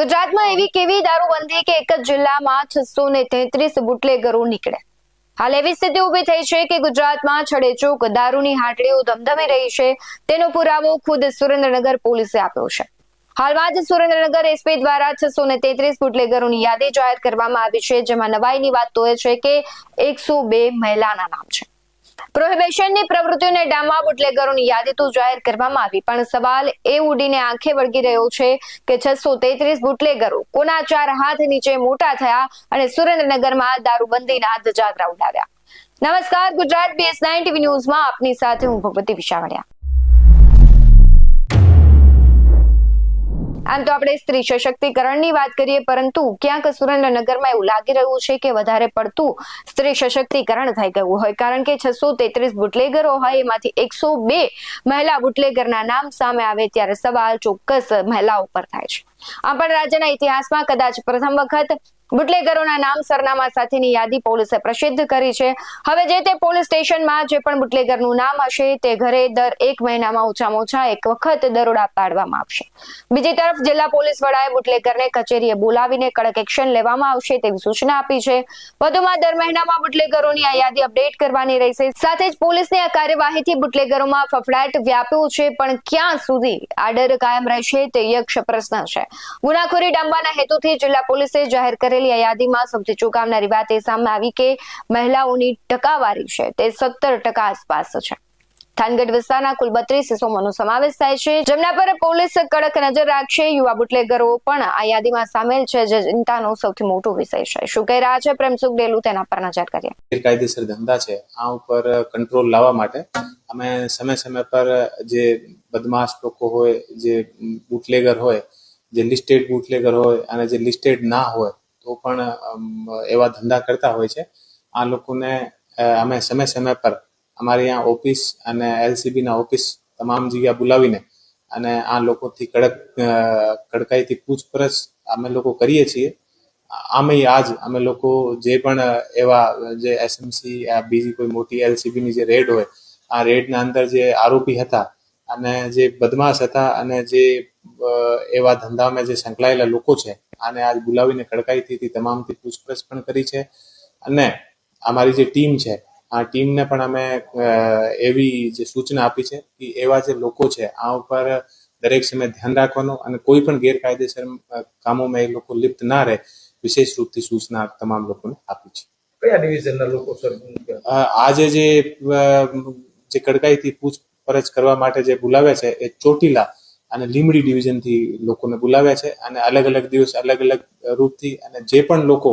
ગુજરાતમાં એવી કેવી દારૂબંધી કે એક જ જિલ્લામાં છસો ને તેત્રીસ બુટલેગરો નીકળે? હાલ એવી સ્થિતિ ઊભી થઈ છે કે ગુજરાતમાં છડેચોક, દારૂની હાટડીઓ ધમધમી રહી છે. તેનો પુરાવો ખુદ સુરેન્દ્રનગર પોલીસે આપ્યો છે. હાલમાં જ સુરેન્દ્રનગર એસપી દ્વારા છસો ને તેત્રીસ બુટલેગરોની યાદી જાહેર કરવામાં આવી છે, જેમાં નવાઈની વાત તો એ છે કે એકસો બે મહિલાના નામ છે. પ્રોહિબિશનની પ્રવૃત્તિઓને ડામવા બુટલેગરોની યાદી તો જાહેર કરવામાં આવી, પણ સવાલ એ ઉડીને આંખે વળગી રહ્યો છે કે છસો તેત્રીસ બુટલેગરો કોના ચાર હાથ નીચે મોટા થયા અને સુરેન્દ્રનગરમાં દારૂબંધીના ધજાગરા ઉડાવ્યા. નમસ્કાર, ગુજરાત બીએસ નાઇન ટીવી ન્યૂઝમાં આપની સાથે હું ભગવતી વિશાવડિયા. આમ તો આપણે સ્ત્રી સશક્તિકરણની વાત કરીએ, પરંતુ ક્યાંક સુરેન્દ્રનગરમાં એવું લાગી રહ્યું છે કે વધારે પડતું સ્ત્રી સશક્તિકરણ થઈ ગયું હોય. કારણ કે છસો તેત્રીસ બુટલેગરો હોય, એમાંથી એકસો બે મહિલા બુટલેગરના નામ સામે આવે ત્યારે સવાલ ચોક્કસ મહિલાઓ પર થાય છે. આમ પણ રાજ્યના ઇતિહાસમાં કદાચ પ્રથમ વખત બુટલેગરોના નામ સરનામા સાથેની યાદી પોલીસે પ્રસિદ્ધ કરી છે. હવે જે તે પોલીસ સ્ટેશનમાં જે પણ બુટલેગરનું નામ હશે તે ઘરે દર એક મહિનામાં ઓછામાં ઓછા એક વખત દરોડા પાડવામાં આવશે. બીજી તરફ જિલ્લા પોલીસ વડાએ બુટલેગરને કચેરીએ બોલાવીને કડક એક્શન લેવામાં આવશે તેવી સૂચના આપી છે. વધુમાં દર મહિનામાં બુટલેગરોની આ યાદી અપડેટ કરવાની રહેશે. સાથે જ પોલીસની આ કાર્યવાહીથી બુટલેગરોમાં ફફડાટ વ્યાપ્યો છે, પણ ક્યાં સુધી આડર કાયમ રહેશે તે યક્ષ પ્રશ્ન છે. ગુનાખોરી ડામવાના હેતુથી જિલ્લા પોલીસે જાહેર કરેલી આ યાદીમાં સૌથી ચોંકાવનારી વાત એ સામે આવી કે મહિલાઓની ટકાવારી છે તે સત્તર ટકા આસપાસ છે. થાનગઢ વિસ્તારના કુલ બત્રીસ ઇસમોનો સમાવેશ થાય છે. જેમના પર પોલીસ કડક નજર રાખશે, યુવા બુટલેગરો પણ આ યાદીમાં સામેલ છે, જે ચિંતાનો સૌથી મોટો વિષય છે. શું કહી રહ્યા છે પ્રેમસુખ ડેલુ, તેના પર નજર કરીએ. ગેરકાયદેસર ધંધા છે. આ ઉપર કંટ્રોલ લાવવા માટે અમે સમય સમય પર જે બદમાશ લોકો હોય, જે બુટલેગર હોય જે લિસ્ટેડ બુટલેગર હોય અને જે લિસ્ટેડ ના હોય, તો પણ એવા ધંધા કરતા હોય છે. આ લોકોને અમે સમય સમય પર અમારી અહીંયા ઓફિસ અને એલસીબીના ઓફિસ તમામ જગ્યા બોલાવીને અને આ લોકોથી કડક કડકાઈથી પૂછપરછ અમે લોકો કરીએ છીએ. આમે આજ અમે લોકો જે પણ એવા, જે એસએમસી બીજી કોઈ મોટી એલસીબીની જે રેડ હોય, આ રેડના અંદર જે આરોપી હતા અને જે બદમાશ હતા અને જે એવા ધંધામાં જે સંકળાયેલા લોકો છે આને આજ બોલાવીને કડકાઈથી તમામથી પૂછપરછ પણ કરી છે. અને અમારી જે ટીમ છે આ ટીમને પણ અમે એવી જે સૂચના આપી છે કે એવા જે લોકો છે આ ઉપર દરેક સમય ધ્યાન રાખવાનું અને કોઈ પણ ગેરકાયદેસર કામોમાં એ લોકો લિપ્ત ના રહે વિશેષ રૂપથી સૂચના તમામ લોકોને આપી છે. કયા ડિવિઝનના લોકો સર? આજે જે જે કડકાઈથી પૂછપરછ કરવા માટે જે બોલાવ્યા છે એ ચોટીલા અને લીમડી ડિવિઝનથી લોકોને બોલાવ્યા છે અને અલગ અલગ દિવસ અલગ અલગ રૂપથી અને જે પણ લોકો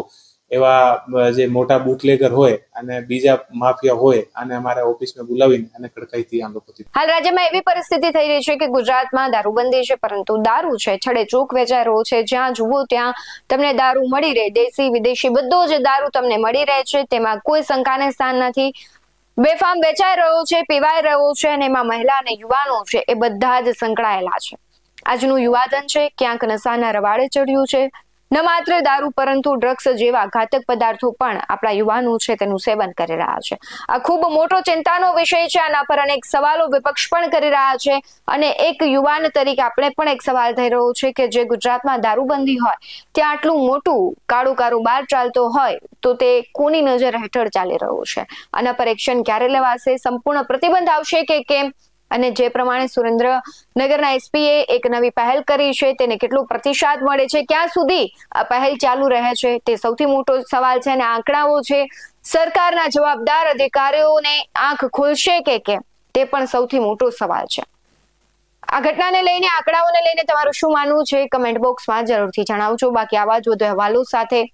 એવા જે મોટા બુટલેગર હોય અને બીજા માફિયા હોય અને અમારા ઓફિસમાં બોલાવીને અને કડકાઈથી આ લોકો હાલ રાજ્યમાં એવી પરિસ્થિતિ થઈ રહી છે કે ગુજરાતમાં દારૂબંધી છે, પરંતુ દારૂ છે, છડે ચોક વેચાઈ છે. જ્યાં જુઓ ત્યાં તમને દારૂ મળી રહે. દેશી વિદેશી બધો જ દારૂ તમને મળી રહે છે. તેમાં કોઈ શંકાને સ્થાન નથી. બેફામ વેચાઈ રહ્યો છે, પીવાઈ રહ્યો છે અને એમાં મહિલા અને યુવાનો છે એ બધા જ સંકળાયેલા છે. આજનું યુવાધન છે, ક્યાંક નશાના રવાડે ચડ્યું છે ન માત્ર દારૂ, પરંતુ ડ્રગ્સ જેવા ઘાતક પદાર્થો પણ આપણા યુવાનો છે તેનું સેવન કરી રહ્યા છે. આ ખૂબ મોટો ચિંતાનો વિષય છે. આના પર અનેક સવાલો વિપક્ષ પણ કરી રહ્યા છે. અને એક યુવાન તરીકે આપણે પણ એક સવાલ થઈ રહ્યો છે કે જે ગુજરાતમાં દારૂબંધી હોય, ત્યાં આટલું મોટું કાળું કારોબાર ચાલતો હોય, તો તે કોની નજર હેઠળ ચાલી રહ્યું છે? આના પર એક્શન ક્યારે લેવાશે? સંપૂર્ણ પ્રતિબંધ આવશે કે કેમ? અને જે પ્રમાણે સુરેન્દ્રનગરના એસપીએ એક નવી પહેલ કરી છે, તેને કેટલો પ્રતિસાદ મળે છે, ક્યાં સુધી આ પહેલ ચાલુ રહે છે, તે સૌથી મોટો સવાલ છે અને આંકડાઓ છે. સરકારના જવાબદાર અધિકારીઓને આંખ ખુલશે કે કેમ? તે પણ સૌથી મોટો સવાલ છે. આ ઘટનાને લઈને, આંકડાઓને લઈને તમારું શું માનવું છે? કમેન્ટ બોક્સમાં જરૂરથી જણાવજો. બાકી આવા જ વધુ અહેવાલો સાથે